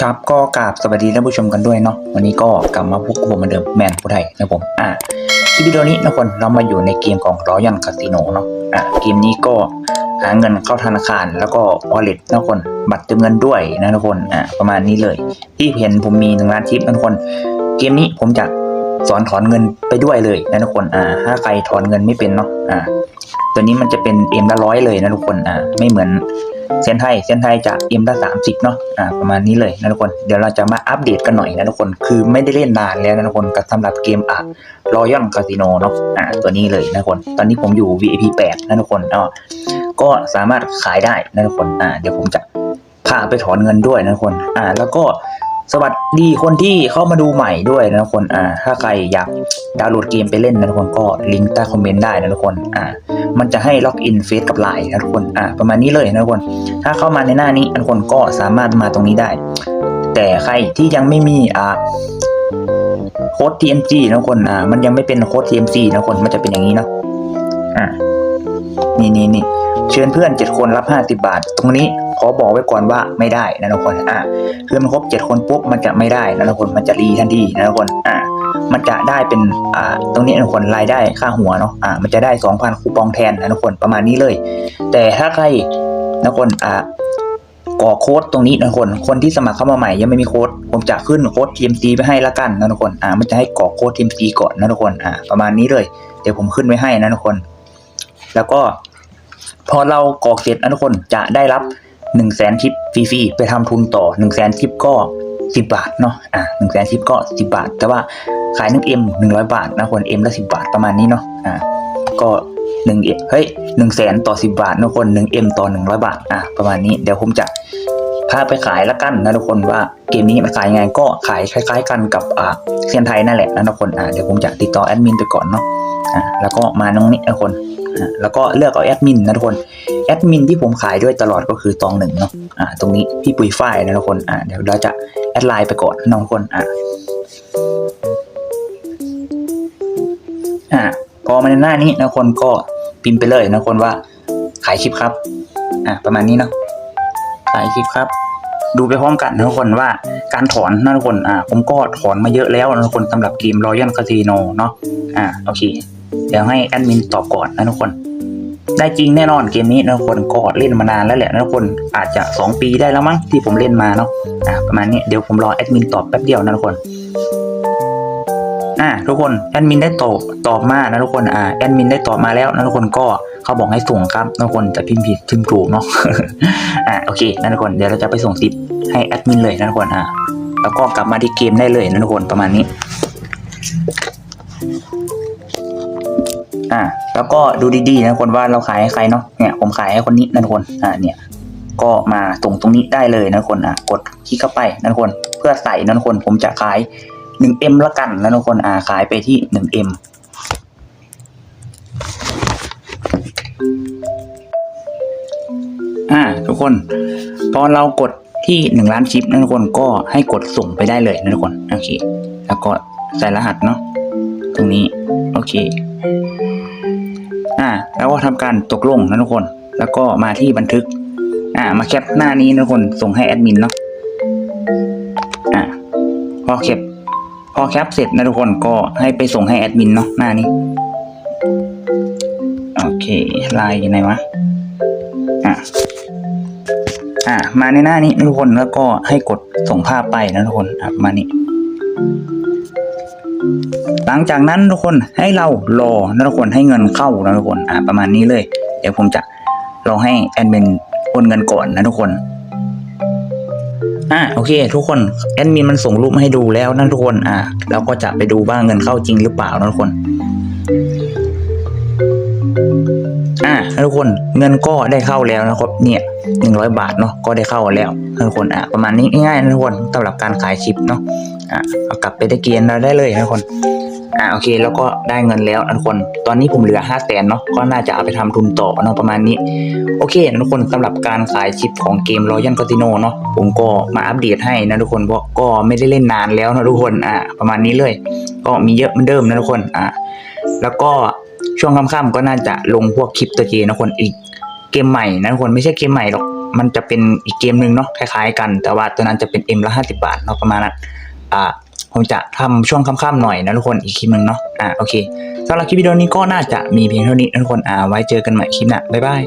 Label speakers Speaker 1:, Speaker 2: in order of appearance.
Speaker 1: ครับก็กราบสวัสดีท่านผู้ชมกันด้วยเนาะวันนี้ก็กลับมาพบกับผมเหมือนเดิมแมนผู้ไทยนะผมอ่าคลิปวิดีโอนี้นะคนเรามาอยู่ในเกมของร้อยันคาสิโนเนาะอ่าเกมนี้ก็หาเงินเข้าธนาคารแล้วก็วอลเล็ตนะคนบัตรเติมเงินด้วยนะทุกคนอ่าประมาณนี้เลย ที่เห็นผมมีหนึ่งล้านทิปนะทุกคน เกมนี้ผมจะสอนถอนเงินไปด้วยเลยนะทุกคนอ่าถ้าใครถอนเงินไม่เป็นเนาะอ่าตัวนี้มันจะเป็นเอ็มละร้อยเลยนะทุกคนอ่าไม่เหมือน เซนไทยเซนไทยจะเอ็มละสามสิบเนาะอ่าประมาณนี้เลยนะทุกคนเดี๋ยวเราจะมาอัปเดตกันหน่อยนะทุกคนคือไม่ได้เล่นนานแล้วนะทุกคนกับสำหรับเกมอะรอยัลคาสิโนเนาะอ่าตัวนี้เลยนะทุกคนตอนนี้ผมอยู่ VIP 8นะทุกคนเนาะก็สามารถขายได้นะทุกคนอ่าเดี๋ยวผมจะพาไปถอนเงินด้วยนะทุกคนอ่าแล้วก็ สวัสดีคนที่เข้ามาดูใหม่ด้วยนะทุกคน อ่า ถ้าใครอยากดาวน์โหลดเกมไปเล่นนะทุกคนก็ลิงก์ใต้คอมเมนต์ได้นะทุกคน อ่า มันจะให้ล็อกอินเฟซกับไลน์นะทุกคน อ่า ประมาณนี้เลยนะทุกคน ถ้าเข้ามาในหน้านี้นะทุกคนก็สามารถมาตรงนี้ได้ แต่ใครที่ยังไม่มี อ่าโค้ด TMG นะทุกคน อ่า มันยังไม่เป็นโค้ด TMG นะทุกคน มันจะเป็นอย่างนี้เนาะ อ่า นี่นี่นี่ เชิญเพื่อน 7 คนรับ 50 บาท ตรงนี้ขอบอกไว้ก่อนว่าไม่ได้นะทุกคนอ่าคือมันครบ 7 คนปุ๊บมันจะไม่ได้นะทุกคนมันจะรีทันทีนะทุกคนอ่ามันจะได้เป็นอ่าตรงนี้นะทุกคนรายได้ค่าหัวเนาะอ่ามันจะได้ 2,000 คูปองแทนนะทุกคนประมาณนี้เลย แต่ถ้าใครนะทุกคนอ่ากรอกโค้ดตรงนี้นะทุกคน คนที่สมัครเข้ามาใหม่ยังไม่มีโค้ด ผมจะขึ้นโค้ด TMC ไปให้ละกันนะทุกคน อ่า มันจะให้กรอกโค้ด TMC ก่อนนะทุกคน อ่า ประมาณนี้เลย เดี๋ยวผมขึ้นไว้ให้นะทุกคน แล้วก็ พอเรากรอกเสร็จนะทุกคนจะได้รับ1นึ่งแสนทิปฟรีๆไปทำทุนต่อ1นึ่งแสนทิปก็10 บาทเนาะอ่าหนึ่งแสนทิปก็ 10 บาท แต่ว่าขายหนึ่งเอ็มหนึ่งร้อยบาทนะคนเอ็มละสิบาทประมาณนี้เนาะอ่าก็หนึ่งเอ็มเฮ้ยหนึ่งแสนต่อสิบาทนะคนหนึ่งเอ็มต่อหนึ่งร้อยบาทอ่าประมาณนี้เดี๋ยวผมจะพาไปขายละกันนะทุกคนว่าเกมนี้มันขายยังไงก็ขายคล้าย ๆ กันกับอ่าเซียนไทยนั่นแหละนะทุกคนอ่าเดี๋ยวผมจะติดต่อแอดมินไปก่อนเนาะอ่าแล้วก็มาตรงนี้นะทุกคน แล้วก็เลือกเอาแอดมินนะทุกคนแอดมินที่ผมขายด้วยตลอดก็คือตองหนึ่งเนาะอ่าตรงนี้พี่ปุยฝ้ายนะทุกคนอ่าเดี๋ยวเราจะแอดไลน์ไปก่อนน้องคนอ่าอ่าพอมาในหน้านี้นะทุกคนก็พิมพ์ไปเลยนะทุกคนว่าขายคลิปครับอ่าประมาณนี้เนาะขายคลิปครับ ดูไปพร้อมกันนะทุกคนว่าการถอนนะทุกคนอ่าผมก็ถอนมาเยอะแล้วนะทุกคนสำหรับเกม Royal Casino เนาะอ่าโอเค เดี๋ยวให้แอดมินตอบก่อนนะทุกคน ได้จริงแน่นอนเกมนี้นะทุกคนก็เล่นมานานแล้วแหละนะทุกคนอาจจะ 2 ปีได้แล้วมั้งที่ผมเล่นมาเนาะอะประมาณนี้เดี๋ยวผมรอแอดมินตอบแป๊บเดียวนะทุกคนอะทุกคนแอดมินได้ตอบตอบมานะทุกคนอ่าแอดมินได้ตอบมาแล้วนะทุกคนก็เขาบอกให้ส่งครับนะทุกคนจะพิมพ์ผิดพิมพ์ถูกเนาะอะโอเคนะทุกคนเดี๋ยวเราจะไปส่งติดให้แอดมินเลยนะทุกคนอะแล้วก็กลับมาที่เกมได้เลยนะทุกคนประมาณนี้ อ่า แล้วก็ดูดีๆนะคนว่าเราขายให้ใครเนาะ เนี่ยผมขายให้คนนี้นะทุกคน อ่า เนี่ย ก็มาส่งตรงนี้ได้เลยนะทุกคนอะ กดคลิกเข้าไปนะทุกคน เพื่อใส่นะทุกคน ผมจะขาย 1M ละกันนะทุกคน อ่า ขายไปที่ 1M อ่า ทุกคน พอเรากดที่ 1 ล้านชิปนะทุกคนก็ให้กดส่งไปได้เลยนะทุกคน โอเค แล้วก็ใส่รหัสเนาะ ตรงนี้ โอเค อ่า แล้วก็ทำการตกลงนะทุกคน แล้วก็มาที่บันทึก อ่า มาแคปหน้านี้นะทุกคน ส่งให้แอดมินเนาะ อ่า พอแคป พอแคปเสร็จนะทุกคนก็ให้ไปส่งให้แอดมินเนาะหน้านี้ โอเคไลน์ยู่ไหนวะ อ่าอ่า มาในหน้านี้นะทุกคน แล้วก็ให้กดส่งภาพไปนะทุกคนมานี้ หลังจากนั้นทุกคนให้เรารอนะทุกคนให้เงินเข้านะทุกคนอ่าประมาณนี้เลย เดี๋ยวผมจะรอให้แอดมินโอนเงินก่อนนะทุกคนอ่าโอเค ทุกคนแอดมินมันส่งรูปมาให้ดูแล้วนะทุกคนอ่าเราก็จะไปดูว่าเงินเข้าจริงหรือเปล่านะทุกคน อ่าทุกคนเงินก็ได้เข้าแล้วนะครับเนี่ยหนึ่งร้อยบาทเนาะก็ได้เข้าแล้วทุกคนอ่าประมาณนี้ง่ายๆนะทุกคนสำหรับการขายคลิปเนาะอะเอากลับไปได้เกียนเราได้เลยนะทุกคนอ่าโอเคแล้วก็ได้เงินแล้วทุกคน ตอนนี้ผมเหลือห้าแสนเนาะก็น่าจะเอาไปทำทุนต่อเนาะประมาณนี้ โอเคทุกคนสำหรับการขายชิปของเกม Royal Casino เนาะผมก็มาอัปเดตให้นะทุกคนเพราะก็ไม่ได้เล่นนานแล้วนะทุกคนอ่าประมาณนี้เลย ก็มีเยอะเหมือนเดิมนะทุกคนอ่าแล้วก็ ช่วงค่ำๆก็น่าจะลงพวกคลิปตัวเกมนะคนอีกเกมใหม่นะคนไม่ใช่เกมใหม่หรอกมันจะเป็นอีกเกมหนึ่งเนาะคล้ายๆกัน แต่ว่าตัวนั้นจะเป็น M ละห้าสิบาทเนาะประมาณนั้นอ่าผมจะทำช่วงค่ำๆหน่อยนะทุกคนอีกคลิปหนึ่งเนาะอ่าโอเคสำหรับคลิปวิดีโอนี้ก็น่าจะมีเพียงเท่านี้นะทุกคนอ่าไว้เจอกันใหม่คลิปหน้าบ๊ายบาย